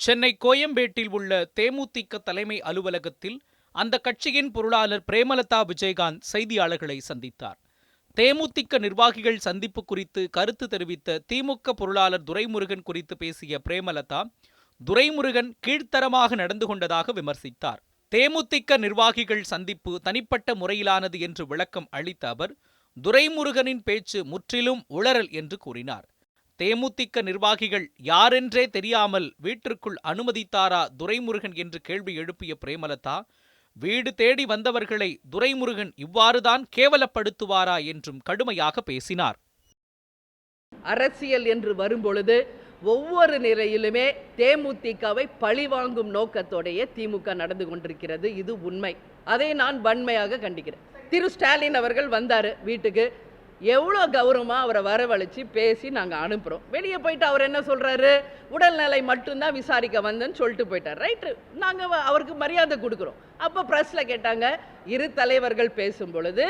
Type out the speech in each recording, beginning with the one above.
சென்னை கோயம்பேட்டில் உள்ள தேமுதிக தலைமை அலுவலகத்தில் அந்த கட்சியின் பொருளாளர் பிரேமலதா விஜயகாந்த் செய்தியாளர்களை சந்தித்தார். தேமுதிக நிர்வாகிகள் சந்திப்பு குறித்து கருத்து தெரிவித்த திமுக பொருளாளர் துரைமுருகன் குறித்து பேசிய பிரேமலதா துரைமுருகன் கீழ்த்தரமாக நடந்து கொண்டதாக விமர்சித்தார். தேமுதிக நிர்வாகிகள் சந்திப்பு தனிப்பட்ட முறையிலானது என்று விளக்கம் அளித்த அவர் துரைமுருகனின் பேச்சு முற்றிலும் உளறல் என்று கூறினார். தேமுதிக நிர்வாகிகள் யாரென்றே தெரியாமல் வீட்டிற்குள் அனுமதித்தாரா துரைமுருகன் என்று கேள்வி எழுப்பிய பிரேமலதா? வீடு தேடி வந்தவர்களை துரைமுருகன் இவ்வாறுதான் கேவலப்படுத்துவாரா என்றும் கடுமையாக பேசினார். அரசியல் என்று வரும்பொழுது ஒவ்வொரு நிலையிலுமே தேமுதிகவை பழிவாங்கும் நோக்கத்தோடைய திமுக நடந்து கொண்டிருக்கிறது. இது உண்மை. அதை நான் வன்மையாக கண்டிக்கிறேன். திரு ஸ்டாலின் அவர்கள் வந்தார் வீட்டுக்கு. எவ்வளோ கௌரவமாக அவரை வரவழைச்சு பேசி நாங்கள் அனுப்புகிறோம் வெளியே போயிட்டு அவர் என்ன சொல்கிறாரு உடல்நிலை மட்டும்தான் விசாரிக்க வந்தேன்னு சொல்லிட்டு போயிட்டார். ரைட்டு நாங்கள் அவருக்கு மரியாதை கொடுக்குறோம். அப்போ ப்ரெஸ்ஸில் கேட்டாங்க இரு தலைவர்கள் பேசும் பொழுது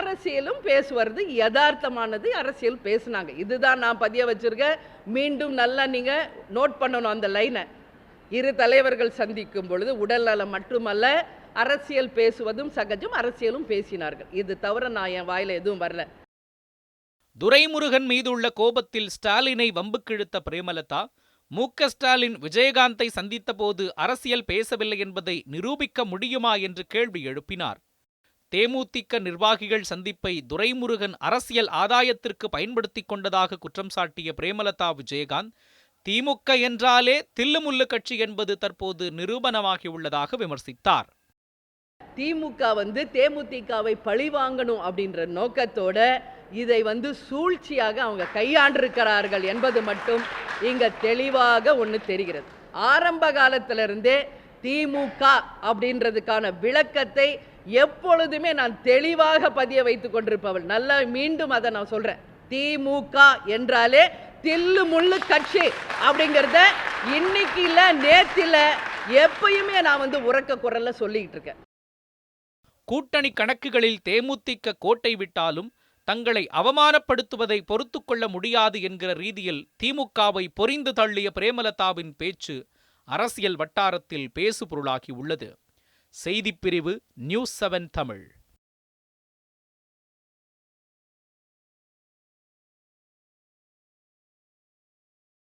அரசியலும் பேசுவது யதார்த்தமானது அரசியல் பேசுனாங்க. இதுதான் நான் பதிய வச்சுருக்கேன் மீண்டும் நல்லா நீங்கள் நோட் பண்ணணும் அந்த லைனை இரு தலைவர்கள் சந்திக்கும் பொழுது உடல்நலம் மட்டுமல்ல அரசியல் பேசுவதும் சகஜம் அரசியலும் பேசினார்கள். இது தவிர நான் என் வாயில் எதுவும் வரல. துரைமுருகன் மீதுள்ள கோபத்தில் ஸ்டாலினை வம்புக்கிழுத்த பிரேமலதா மு. க. ஸ்டாலின் விஜயகாந்தை சந்தித்தபோது அரசியல் பேசவில்லை என்பதை நிரூபிக்க முடியுமா என்று கேள்வி எழுப்பினார். தேமுதிக நிர்வாகிகள் சந்திப்பை துரைமுருகன் அரசியல் ஆதாயத்திற்கு பயன்படுத்திக் கொண்டதாக குற்றம் சாட்டிய பிரேமலதா விஜயகாந்த் திமுக என்றாலே தில்லுமுல்லு கட்சி என்பது தற்போது நிரூபணமாகியுள்ளதாக விமர்சித்தார். திமுக வந்து தேமுதிகவை பழி வாங்கணும் அப்படின்ற நோக்கத்தோட இதை வந்து சூழ்ச்சியாக அவங்க கையாண்டிருக்கிறார்கள் என்பது மட்டும் இங்கே தெளிவாக ஒன்று தெரிகிறது. ஆரம்ப காலத்திலிருந்தே திமுக அப்படின்றதுக்கான விளக்கத்தை எப்பொழுதுமே நான் தெளிவாக பதிய வைத்து கொண்டிருப்பவள். நல்லா மீண்டும் அதை நான் சொல்கிறேன் திமுக என்றாலே தில்லு முள்ளு கட்சி அப்படிங்கிறத இன்னைக்கு இல்லை நேத்தில எப்பயுமே நான் வந்து உறக்க குரல்ல சொல்லிக்கிட்டு இருக்கேன். கூட்டணி கணக்குகளில் தேமுதிக கோட்டை விட்டாலும் தங்களை அவமானப்படுத்துவதை பொறுத்துக்கொள்ள முடியாது என்கிற ரீதியில் திமுகவை பொறிந்து தள்ளிய பிரேமலதாவின் பேச்சு அரசியல் வட்டாரத்தில் பேசுபொருளாகி உள்ளது. செய்திப்பிரிவு நியூஸ் செவன் தமிழ்.